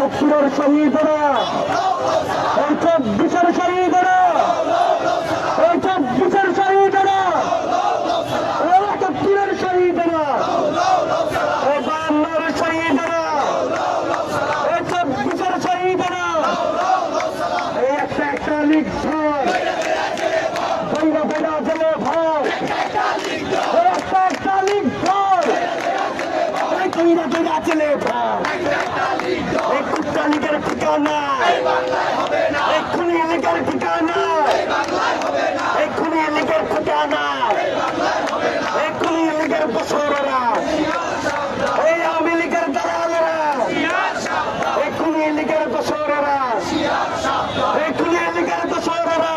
তফসিলের শহীদরা এইসব বিচার শহীদরা এইসব বিচার শহীদরা ওরা তফসিলের শহীদরা ও বাংলার শহীদরা বিচার শহীদরা এই বৈরা বৈরা জলে ভাই একটা একটা লিগ বৈরা বৈরা জলে ভাই লীগের ঠিকানা। এই খুনি লীগের ঠিকানা। এই খুনি লীগের ঠিকানা। এই খুনি লীগের বছররা। এই আওয়ামী লীগের দালালেরা। এই খুনি লীগের বছররা। এই খুনি লীগের বছররা।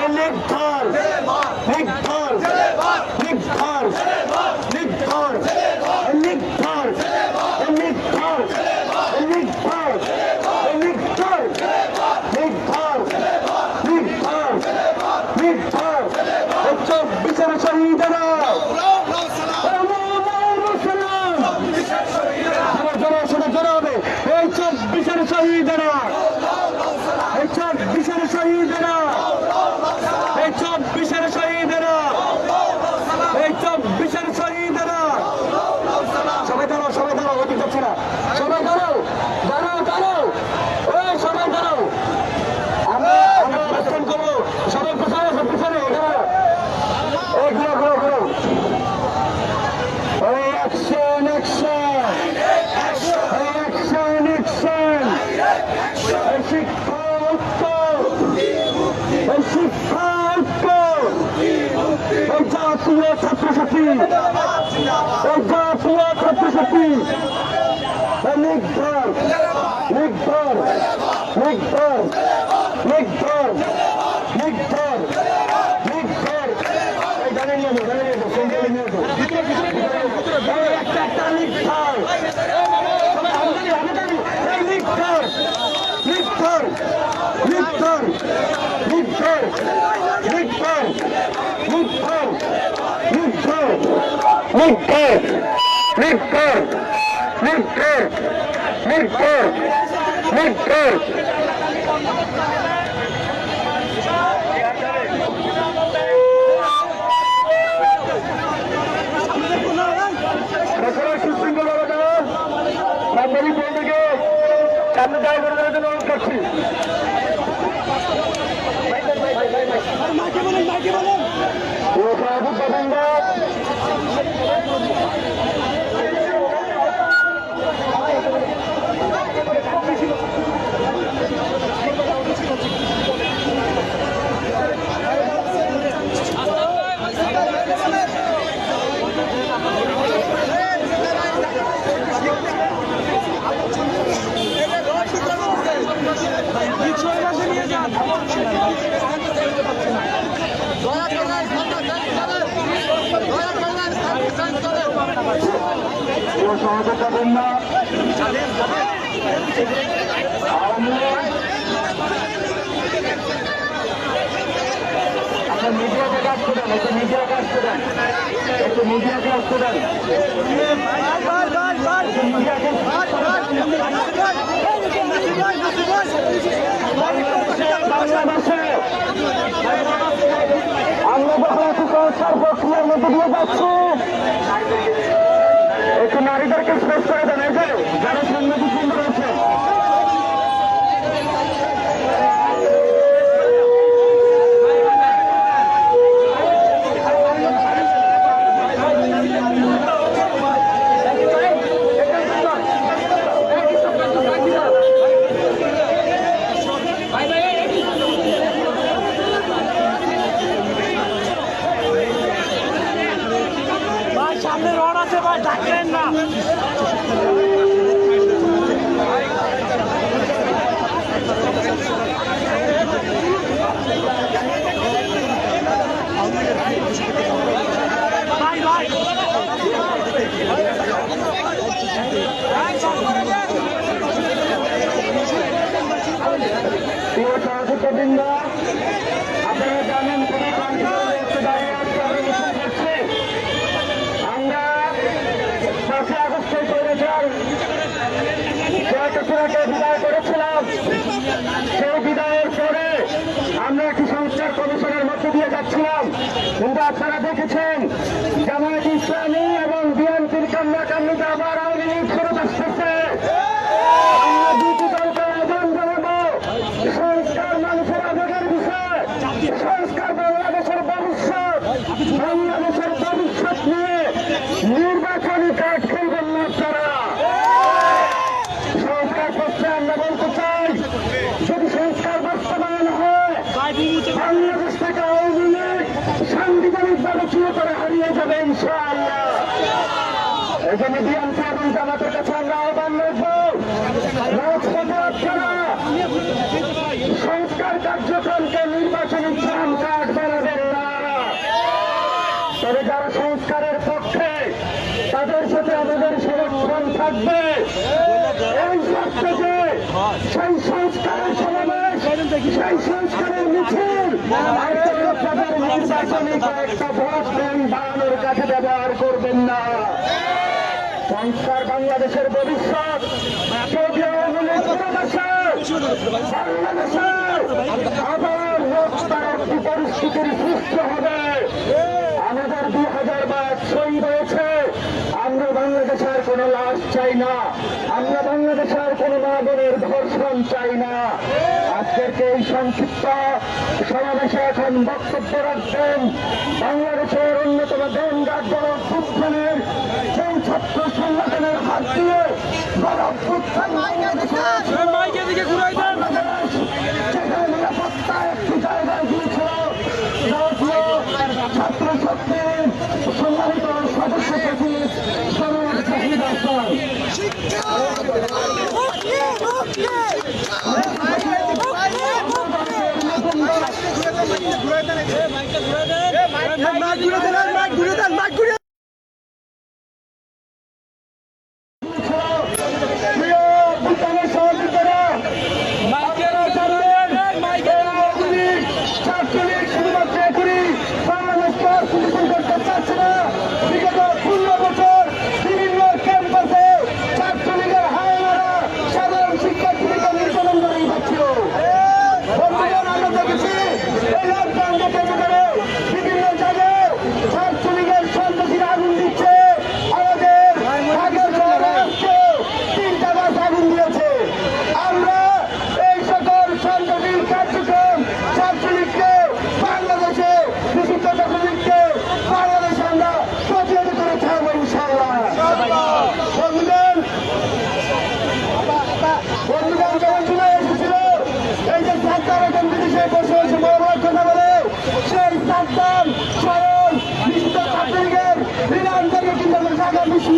এই নির্ভর প্রিয় ছাত্রসাথী ওটা প্রিয় ছাত্রসাথী নির্ভর নির্ভর নির্ভর নির্ভর নির্ভর নির্ভর দাঁড়িয়ে নেব দাঁড়িয়ে নেব সঙ্গে নেব একটা একটা নির্ভর নির্ভর নির্ভর নির্ভর নির্ভর নিক্ষেপ নিক্ষেপ নিক্ষেপ নিক্ষেপ নিক্ষেপ মাইকে বলেন মাইকে বলেন। কেউ সহযোগিতা করুন না আচ্ছা মিডিয়াকে কাজ করেন একটু মিডিয়া কাজ করেন একটু মিডিয়াকে কাজ করেন বাংলাদেশে আমরা যখন কুসংস্কার প্রক্রিয়ার মধ্যে দিয়ে যাচ্ছি একটু নারীদেরকে স্পেস করে দেন যারা সাংবাদিক আমরা দশই আগস্টের দুই হাজার জয়টুকুরাকে বিদায় করেছিলাম। সেই বিদায়ের পরে আমরা একটি সংস্কার কমিশনের মধ্যে দিয়ে যাচ্ছিলাম। কিন্তু আপনারা দেখেছেন নির্বাচনী কয়েকটা ভোট বাংলাদেশের ভবিষ্যৎ। আবার পরিস্থিতির সুস্থ হবে। আমাদের দু হাজার বাইশ শহীদ হয়েছে। আমরা বাংলাদেশের কোনো লাশ চাই না। আমরা বাংলাদেশের বোনের ধর্ষণ চাই না। আজকের এই সংক্ষিপ্ত সমাবেশে এখন বক্তব্য রাখবেন বাংলাদেশের অন্যতম গঙ্গার গণপুত্থানের সেই ছাত্র সংগঠনের হাত দিয়ে গণপুত্থান বাংলাদেশে খেলা খুশি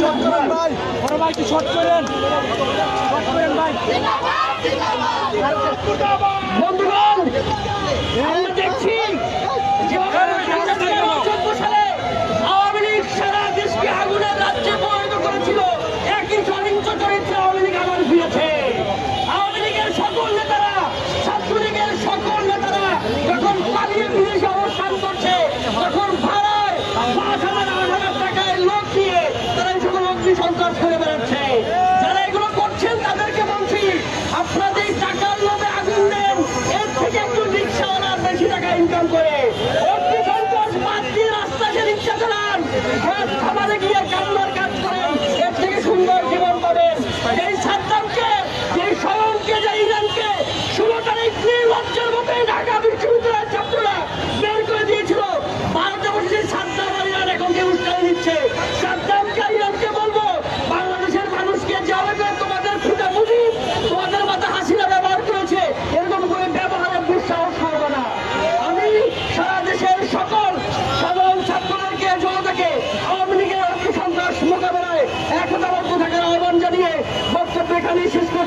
শট করেন ভাই। শট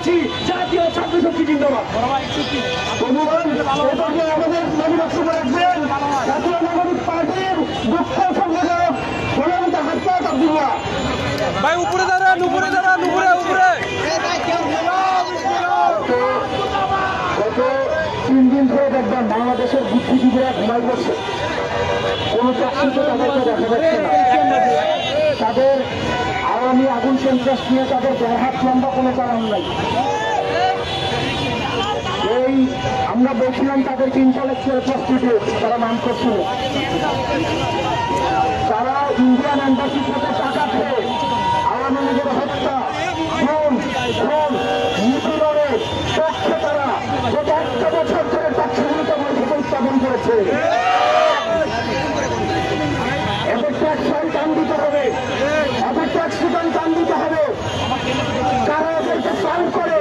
করছি। জাতীয় ছাত্র শক্তি জিন্দাবাদ। বন্ধুগণ, এটাকে আমাদের নবী বক্তব্য রাখবেন জাতীয় নাগরিক পার্টির মুখ্য সংগঠক গোলামিতা হাসপাত আব্দুল্লাহ ভাই উপরে দাঁড়ান উপরে দাঁড়ান উপরে উপরে। গত তিন দিন ধরে দেখবেন বাংলাদেশের বুদ্ধিজীবীরা ঘুমাই করছে কোনো চাকরিতে তাদেরকে দেখা যাচ্ছে না। আগুন সন্ত্রাস নিয়ে তাদের দেড় হাত লম্বা কোনো কারণ নাই। এই আমরা বলছিলাম তাদেরকে ইন্টালেকচুয়াল প্রস্টিটিউট তারা নাম করছিল তারা ইন্ডিয়ান এম্বাসি থেকে টাকা খেয়ে আওয়ামী লীগের হত্যা, খুন খুন, নিপীড়নের পক্ষে তারা গত একটা বছর ধরে ট্যাক্সগুলিতে বৈঠক উত্থাপন করেছে এদের ট্যাক্স ফাইল টান দিতে হবে এদের ট্যাক্স রিটার্ন টান দিতে হবে কারা এদেরকে ফাইল করে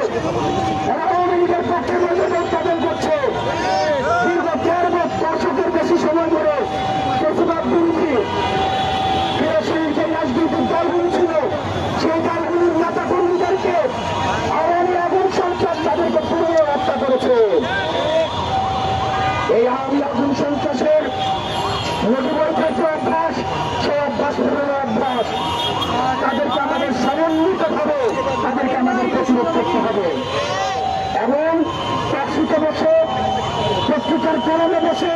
এরা আওয়ামী লীগের পক্ষে বৈঠক উত্থাপন করছে দীর্ঘ দেড় বছর দশকের বেশি সময় ধরে বেশিরভাগ বিরোধী ফিরোজশাহীর যে রাজনৈতিক দলগুলি ছিল সেই দলগুলির নেতা কর্মীদেরকে আওয়ামী আগুন সন্ত্রাস তাদেরকে পুরো হত্যা করেছে এই আওয়ামী আগুন সন্ত্রাসের নদীবর্ষের যে অভ্যাস সেই অভ্যাস পুরনো অভ্যাস তাদেরকে তাদেরকে আমাদের প্রতিরোধ করতে হবে। এবং ট্যাক্সিতে বসে বসে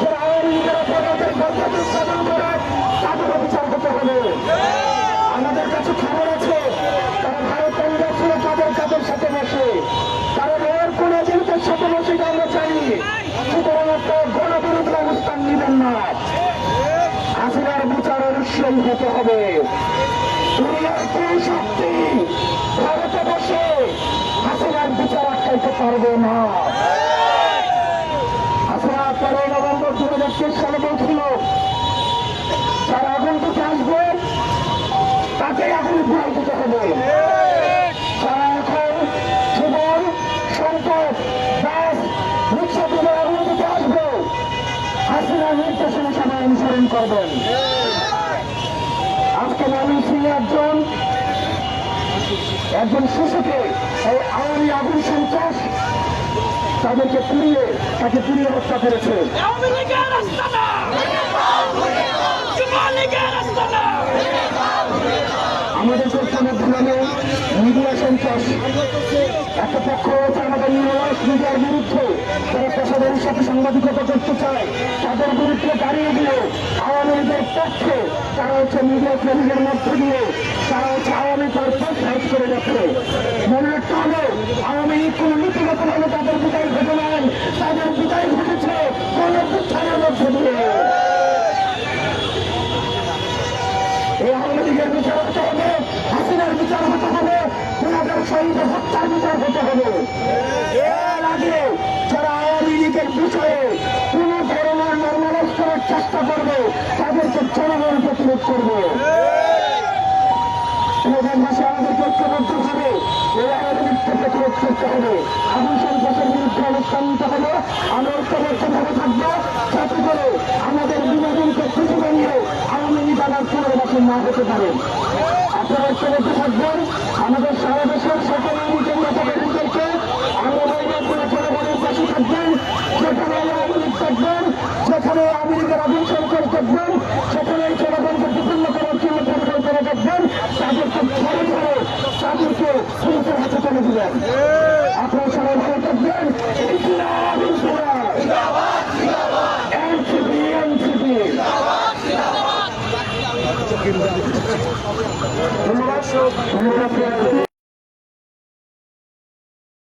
যারা আওয়ামী লীগের অপরাধের গল্প উৎপাদন করে তাদেরও বিচার করতে হবে। আমাদের কাছে খবর আছে, তারা ভারত কংগ্রেসের তাদের কাদের সাথে বসে। তারা নয়ের কোন এজেন্টের সাথে বসে আমরা চাইনি সুতরাং একটা গণবিরোধী নেবেন না। হাসিনার বিচার অবশ্যই হতে হবে। দুনিয়ার কোন শক্তি ভারতে বসে হাসিনার বিচার আটকাইতে না হাসিনা তেরোই নভেম্বর দু হাজার তেইশ সালে বলছিল যারা আগুন থেকে আসবে। তাকে আগুন ঘুরাই দিতে হবে যারা এখন জীবন সম্পদ দাস দিলে আগুন থেকে অনুসরণ করবেন ময়মনসিংহে একজন একজন শিশুকে এই আওয়ামী আগুন সন্ত্রাস তাদেরকে পুড়িয়ে তাকে পুড়িয়ে হত্যা করেছে। আওয়ামী আমাদের প্রশ্নের ধরনে মিডিয়া সন্ত্রাস একটা পক্ষ রয়েছে আমাদের নির্বাস মিডিয়ার বিরুদ্ধে। তারা পেশাদারের সাথে সাংবাদিকতা করতে চায়। তাদের বিরুদ্ধে দাঁড়িয়ে দিয়ে আওয়ামী লীগের পক্ষে তারা হচ্ছে মিডিয়া ট্রেনিংয়ের মধ্যে দিয়ে তারা হচ্ছে আওয়ামী পারপাস সাইজ করে যাচ্ছে। মনে রাখতে হবে, আওয়ামী লীগ কোন নীতিগত ভাবে তাদের বিদায় ঘটে নাই। তাদের বিদায় ঘটেছে কোন উত্থানের মধ্যে দিয়ে এই আওয়ামী লীগের বিচার হতে হবে হাসিনার বিচার হতে হবে তোমাদের শহীদের হত্যার বিচার হতে হবে এর আগে যারা আওয়ামী লীগের বিষয়ে কোন ধরনের নর্মালাইজ করার চেষ্টা করবে, তাদেরকে জনগণ প্রতিরোধ করবে। দেশবাসী আমাদেরকে ঐক্যবদ্ধ হবে এই লীগকে প্রতিরোধ করতে হবে আগুন সন্ত্রাসের বিরুদ্ধে অবস্থান নিতে আমরা ঐক্যবদ্ধ ভাবে থাকব যাতে করে আমাদের বিনোদনকে খুশি বানিয়ে আওয়ামী লীগ আবার পুনর্বাসন না হতে পারে আপনারা ঐক্যবদ্ধ থাকবেন আমাদের সারা দেশের সকল আওয়ামী নেতা আমরা বলবেন করে জনগণের পাশে থাকবেন যেখানে আওয়ামী লীগ থাকবেন যেখানে আওয়ামী লীগের আগুন সন্ত্রাস থাকবেন সেখানে জনগণকে বিপন্ন করার জন্য পরিকল্পনা থাকবেন তাদেরকে সবাই ভালো থাকবেন ধন্যবাদ ধন্যবাদ